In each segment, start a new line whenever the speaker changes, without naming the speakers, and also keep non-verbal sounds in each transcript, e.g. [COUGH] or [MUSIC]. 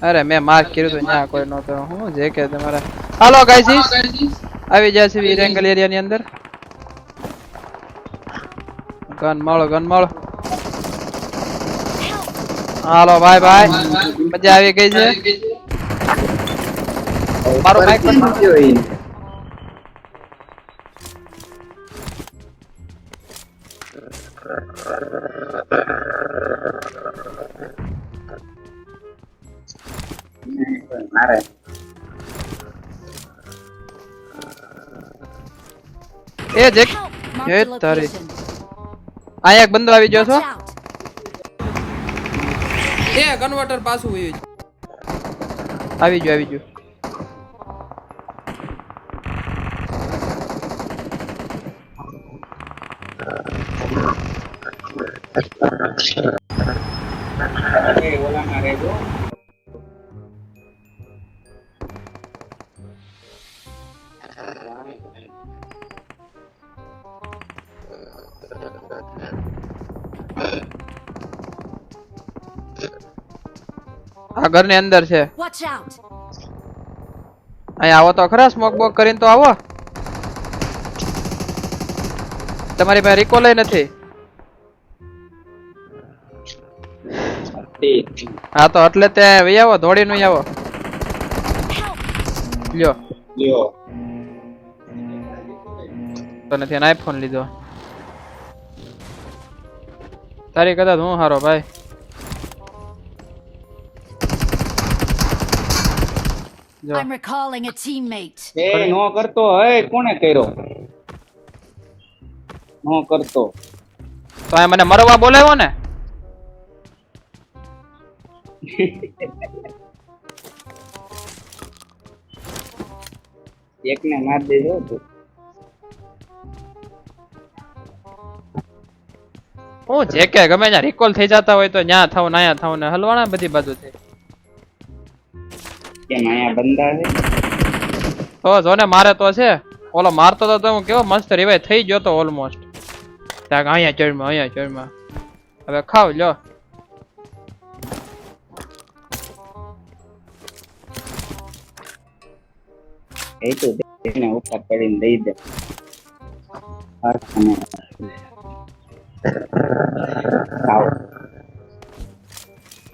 અરે મેં માર્ક કર્યું તો ત્યાં કોઈ નહોતો હું જે કે તમારે હાલો ગાઈઝ આવી જાય છે વિરેંગલ એરિયા ની અંદર. ગન મળો ગન મળો. હાલો ભાઈ ભાઈ મજા આવી ગઈ છે. મારું માઇક પણ
મારે
એ જેક એ તારી. આ એક બંદો આવી ગયો છો? એ કન્વર્ટર પાછું વયું આવી ગયું આવી ગયું.
એ ઓલામાં રહેજો.
આ ઘરની અંદર છે. અહીંયા આવો તો ખરા સ્મોક બોક કરીને તો આવો. તમારી પાસે રિકોલ નથી. હા તો એટલે તે વહી આવો ધોડી વહી આવો. લ્યો.
લ્યો.
તો નથી આઈફોન લીધો. તારી કદાચ હું હારો ભાઈ?
I'm recalling a teammate.
એ. નો કરતો હે કોણે કર્યો? નો કરતો.
તો આ મને મરવા બોલાવ્યો ને? [LAUGHS]
એકને માર દેજો. તું
હું જે કે ગમે ત્યાં રિકોલ થઈ જતા હોય તો ન્યા થાવ ના થાવ ને હલવાના બધી બાજુથી.
કેમ અહીંયા બંદા છે?
તો જો ને મારે તો છે ઓલો મારતો તો તો હું કેવો મસ્ત રિવાય થઈ ગયો તો ઓલમોસ્ટ ત્યાં અહીંયા ચડમાં અહીંયા ચડમાં હવે ખાવ લ્યો.
એ તો એને ઉપર કરીને દઈ દે.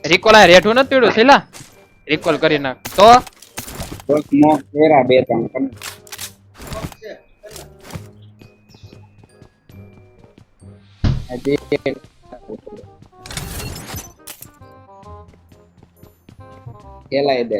રિકોલ રેઠું નથી પીડું શીલા? રિકોલ કરી નાખ. તો?
બસ બે ત્રણ એક. દે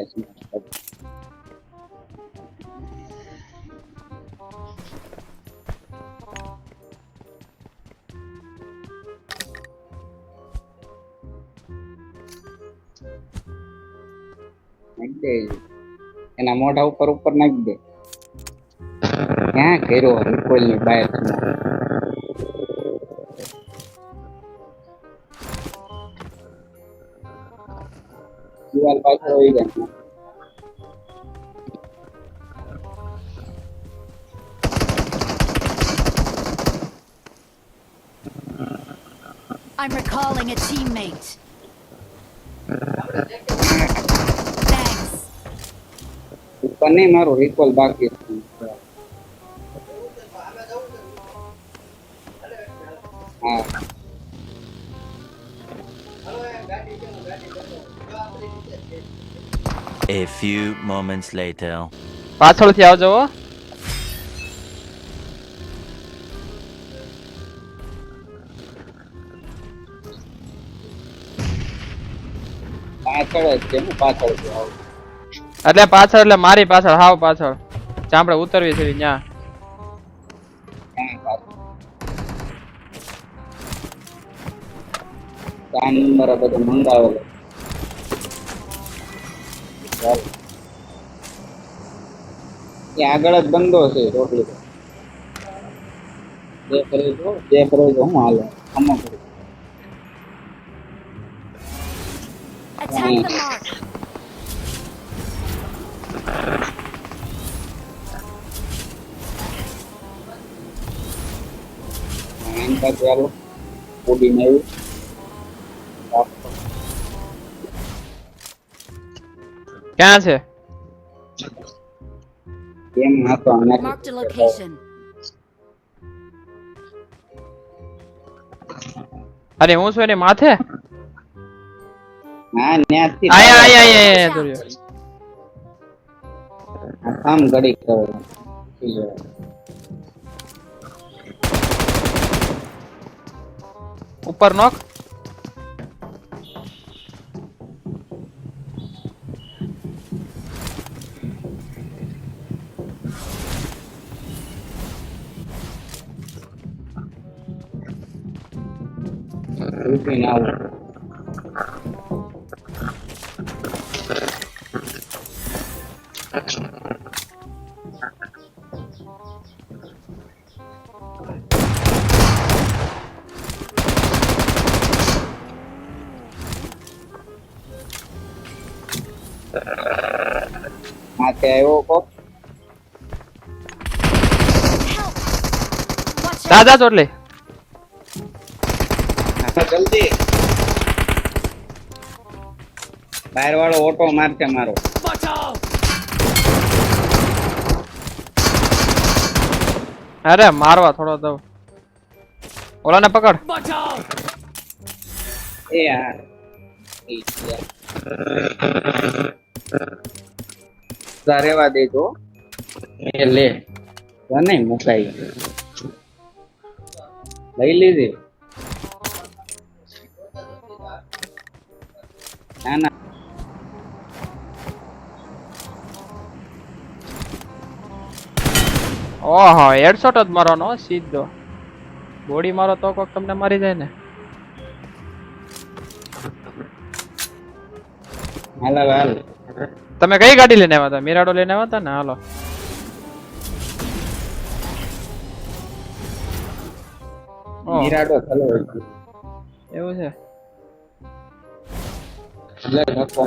નાખી દે એના મોઢા ઉપર ઉપર નાખી દે ક્યાં કર્યો રિકોલની બાય દિવાલ પાછળ હોઈ જાય
I'm recalling a teammate. Thanks.
ઉપર નહીં મારું રિકોલ બાકી છે. હા
A few moments later.
પાછળથી આવજો હો
પાછળ જ છે ને પાછળથી આવું.
એટલે પાછળ એટલે મારી પાછળ હાવ પાછળ. ચામડે ઉતરવી છે ત્યાં.
ક્યાં નંબર બધું મંગાવેલો ચાલો. આગળ જ બંધો છે રોટલી જે કરે જો જે કરે જો હું હાલે. આમાં કરું. પાછું હાલો ઉડીને આવ્યું
ક્યાં છે
એમ હતો અમે
Marked a location.
અરે હું છું એની માથે
હા ન્યાથી
આયા આયા આયા આયા દોર્યો.
આ કામ ઘડી કરો
ઉપર નોક
રૂટીન આવું
દાદા ચોટલી
હા, જલ્દી. બહાર વાળો ઓટો મારશે મારો.
અરે મારવા થોડો દઉં. ઓલાને પકડ.
એ યાર. જા દેજો. એ લે. તો નહીં મુકાઈ લઈ લીધી. ના ના.
ઓહો હેડશોટ જ મારવાનો સીધો. બોડી મારો તો કોક તમને મારી જાય ને.
હાલ હાલ.
તમે કઈ ગાડી લઈને આવ્યા હતા? મિરાડો લઈને આવ્યા હતા ને? હાલો.
નિરાડો થલો
એવું છે.
લે નીકળો.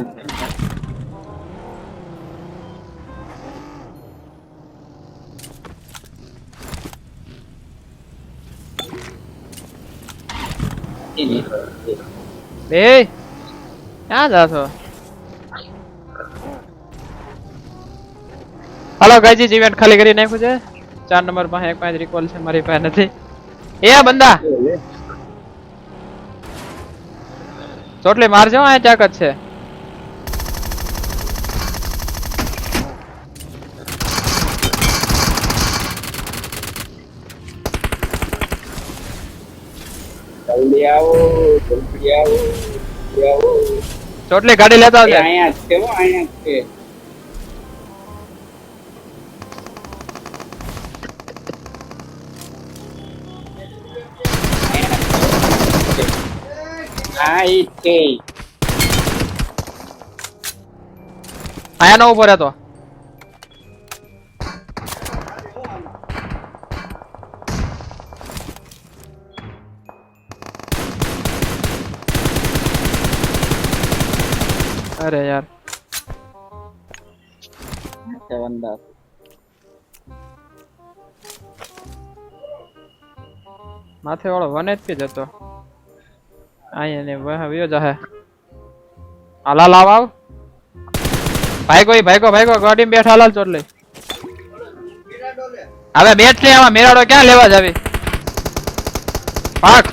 એ ક્યાં જાશો હાલો ગાયજી ઇવેન્ટ ખાલી કરી નાખ્યું છે. ચાર નંબર પાસે એક પાંચ રિકોલ છે મારી પાસે નથી. એ બંદા. ચોટલી મારજો આ જ છે. ચોટલી ગાડી લેતા આવજે.
અહીંયા છે હો અહીંયા જ છે. હા ઈ જ છે
આયા નો ઊભો રહેતો અરે યાર માથે વાળો વને જ પી જતો અહીંયા ને વહ વયો જાહે હાલા લાવ આવ. ભાઈકો ઈ ભાઈકો ભાઈકો ગાડીમાં બેઠા હાલાલ ચોટલી હવે બેઠ લે આમાં મેરાડો ક્યાં લેવા જાવી? પાક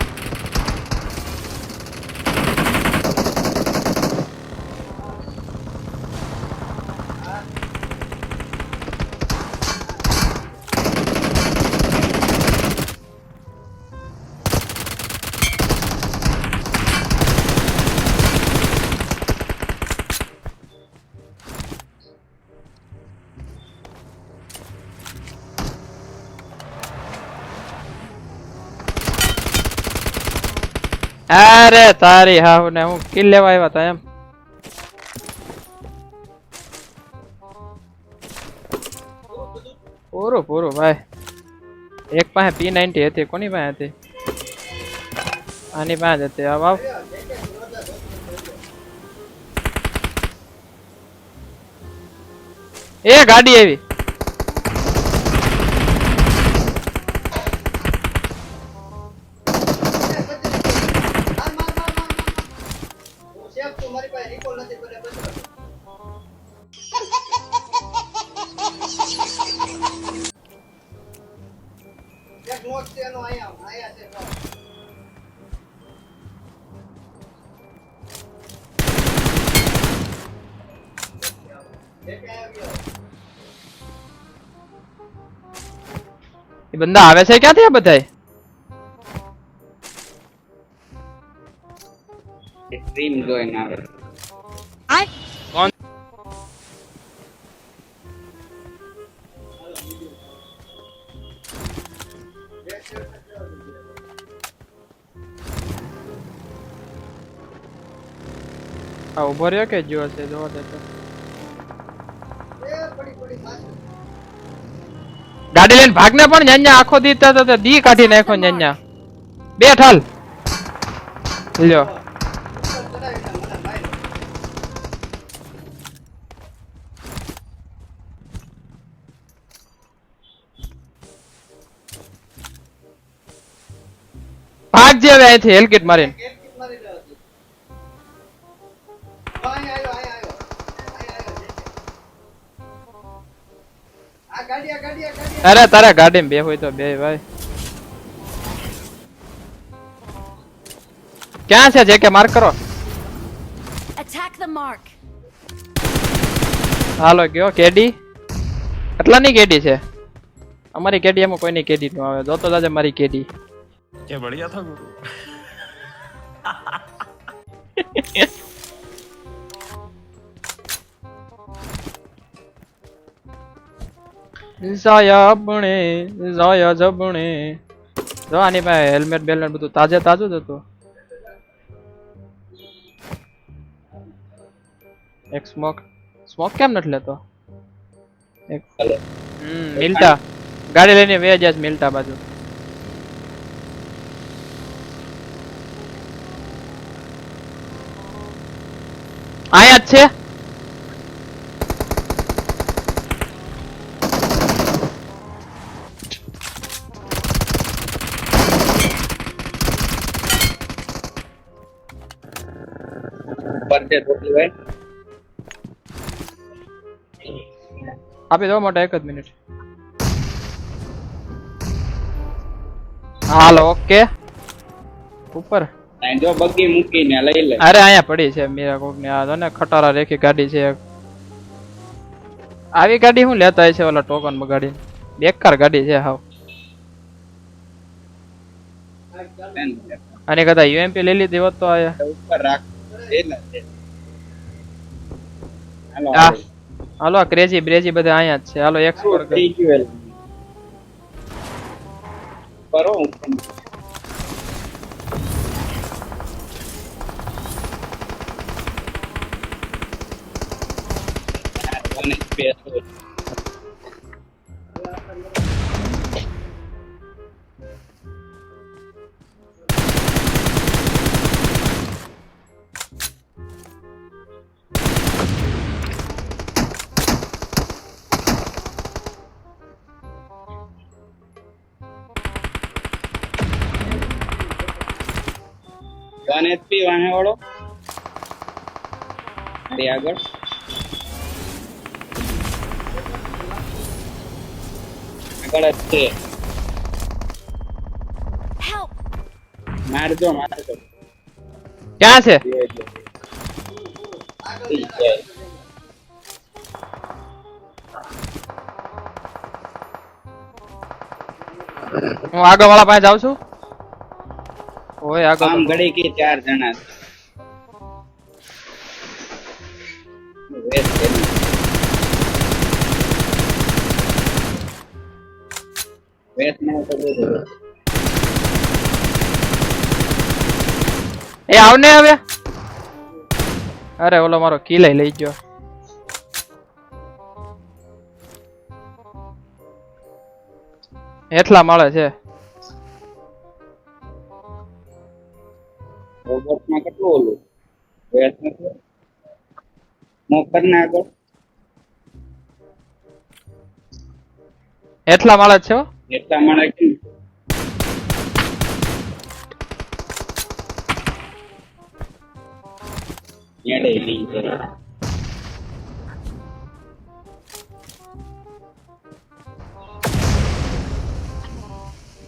અરે તારી હાવ ને, હું કિલ લેવા આવ્યા તા એમ. પૂરું પૂરું, ભાઈ. એક પાસે પી નાઇન્ટી હતી, કોની પાસે હતી? આની પાસે જ હતી, આવ આવ. એ ગાડી આવી. બંદા આવે છે ક્યાંથી આ બધાય?
સ્ટ્રીમ જોઈને આવે.
I
કોણ? આ ઊભો રહ્યો કે જો છે? જોવા દે ગાડી લઈને ભાગને પણ ન્યાન્યા, આખો દી તો દી કાઢી નાખો ન્યાન્યા. બે ઠાલ લ્યો. ભાગ જે હવે અહીંથી હેલકેટ મારીને. અરે તારે ગાડી બે હોય તો બે ભાઈ. ક્યાં છે જે કે માર્ક કરો?
Attack the mark.
હાલો ગયો. કેડી? એટલા કેડી છે? અમારી કેડી એમાં કોઈની કેડી ન આવે. જોતો જાજે મારી કેડી.
કે બળિયા થા ગુરુ.
જાયા આપણે જાયા જબણે. જો આની પાસે હેલ્મેટ બેલ્મેટ બધું તાજે તાજું જ હતું. એક સ્મોક સ્મોક કેમ નથી લેતો? એક હમ મિલતા. ગાડી લઈને વે જાય મિલતા બાજુ. આયા જ છે?
ઉપર છે ટોટલી
આપી દો મોટા એક જ મિનિટ. Hello okay. ઉપર.
જો બગી મૂકીને લઈ લે.
અરે અહીંયા પડી છે મીરા કોક ને આ ને ખટારા રેખી ગાડી છે. આવી ગાડી હું લેતા છે ઓલા ટોકન બગાડી બેકાર ગાડી છે હાવ. આની કદા યુએમપી લઈ લીધી હોત તો આ
ઉપર રાખ. હાલો
આ ક્રેઝી બ્રેઝી બધા અહીંયા જ છે. હાલો એક્સપોર્ટ કરી.
ગયું. One HP વાહે વાળો આગળ. આગળ જ છે. મારજો મારજો.
ક્યાં છે. હું આગળ વાળા પાસે જાઉં છું. ઓય આગળ
આમ ઘડી કે ચાર જણા.
એ આવને હવે. અરે ઓલો મારો કિલે લઈ ગયો. એટલા મળે છે.
નાખો
એટલા માળા છે.
એટલા મળે કેમ નેડે લઈ જાય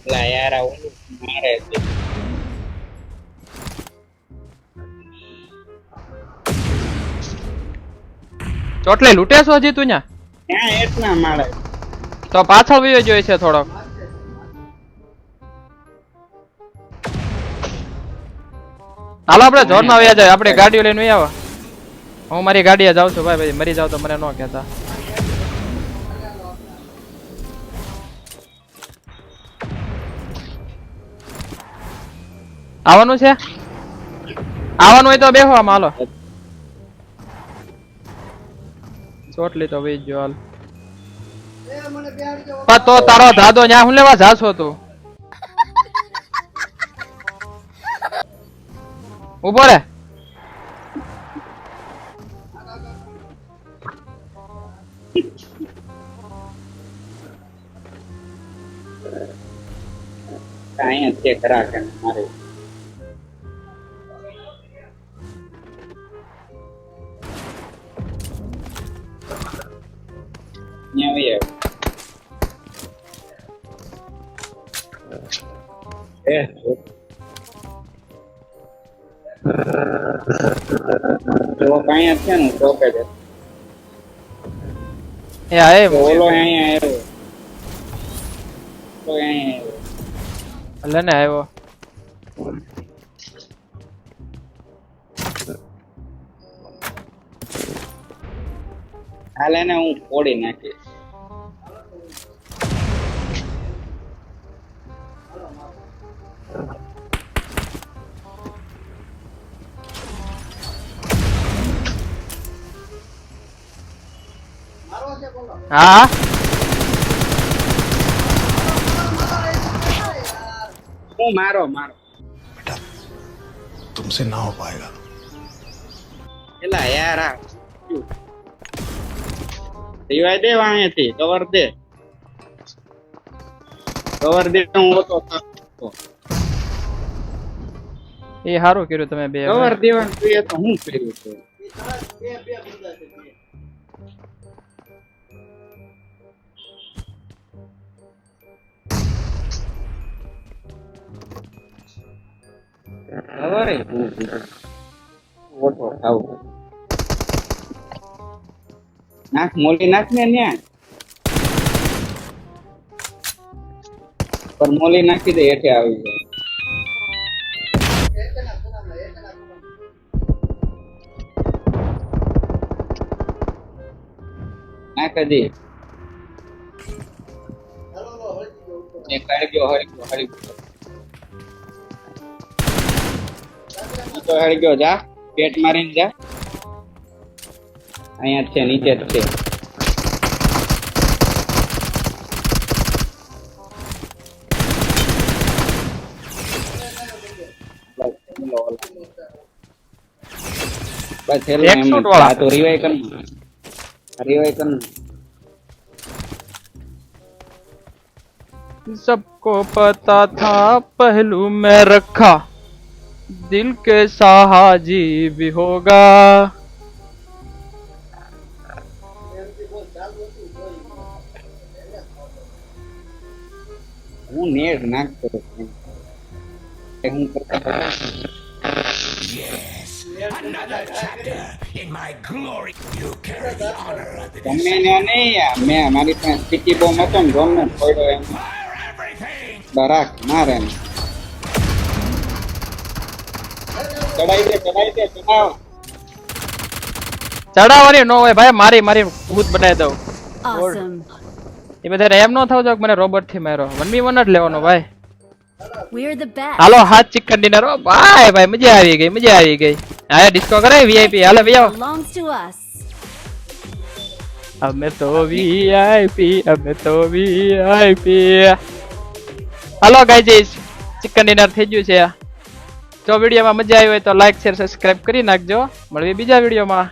લા યાર આ મારે છે.
ચોટલી લૂટે છો હજી તું
ત્યાં એટલા માળે
તો પાછળ વયો જોઈએ છે થોડોક હાલો આપણે જોરમાં વ્યા જાય. આપણે ગાડીઓ લઈને આવો. હું મારી ગાડીએ જાઉં છું ભાઈ ભાઈ મરી જાવ તો મને ન કહેતા. આવવાનું છે? આવવાનું હોય તો બેહો આમાં હાલો. ચોટલી તો વહી જો હાલ પણ તો તારો દાદો ન્યા હું લેવા જાશો તું? ઊભો રે.
અહીંયા નથી ખરા કે મારે છે.
એ આ એ
તો ઓલો અહીંયા આવ્યો. તો અહીંયા આવ્યો.
લે ને આવ્યો.
હાલે ને હું ફોડી નાખીશ.
હા.
હું મારો મારો.
બેટા તુમસે ના હો પાએગા
એલા યાર આ રિવાય દે વાણીથી કવર દે. કવર હું હતો
એ હારો કર્યું તમે બે
કવર દેવાનું તો હું કર્યું છે? હું ઓછો થાવ નાખ, મોલી નાખ ને ન્યા. પર મોલી નાખી દે, હેઠે આવી જાય. નાખ એ કાઢ ગયો હરી ગયો હરી ગયો તો હરી ગયો જા પેટ મારીને જા અહીંયા જ છે નીચે જ છે બસ હેલો
એક
એમ
શોટ વાળા.
આ તો રિવાઈ કર રિવાઈ કર
सबको पता था पहलू में रखा दिल के साहाजी भी होगा
હું નેટ નાખતો હતો. એ હું કરતો હતો. તમને ને નહીં યાર. મેં મારી પાસે સ્ટીકી બોમ્બ હતો ને ગમે ને પડ્યો એમ બરાક મારે ચડાઈ દે ચડાઈ દે ચડાવ
ચડાવવાની નો હોય ભાઈ મારી મારી ભૂત બનાવી દઉં. એ બધા એમ નો થવું જોઈએ મને રોબર્ટથી મારો. વન બી વન જ લેવાનો ભાઈ. હાલો હાથ ચિકન ડિનર ભાઈ ભાઈ મજા આવી ગઈ મજા આવી ગઈ. હા ડિસ્કો કરે વીઆઈપી હાલો ભાઈ. અમે તો વીઆઈપી અમે તો VIP hello guys chicken dinner થઈ ગયું છે. જો વિડીયોમાં મજા આવી હોય તો લાઈક શેર સબસ્ક્રાઇબ કરી નાખજો. મળીએ બીજા વિડીયોમાં.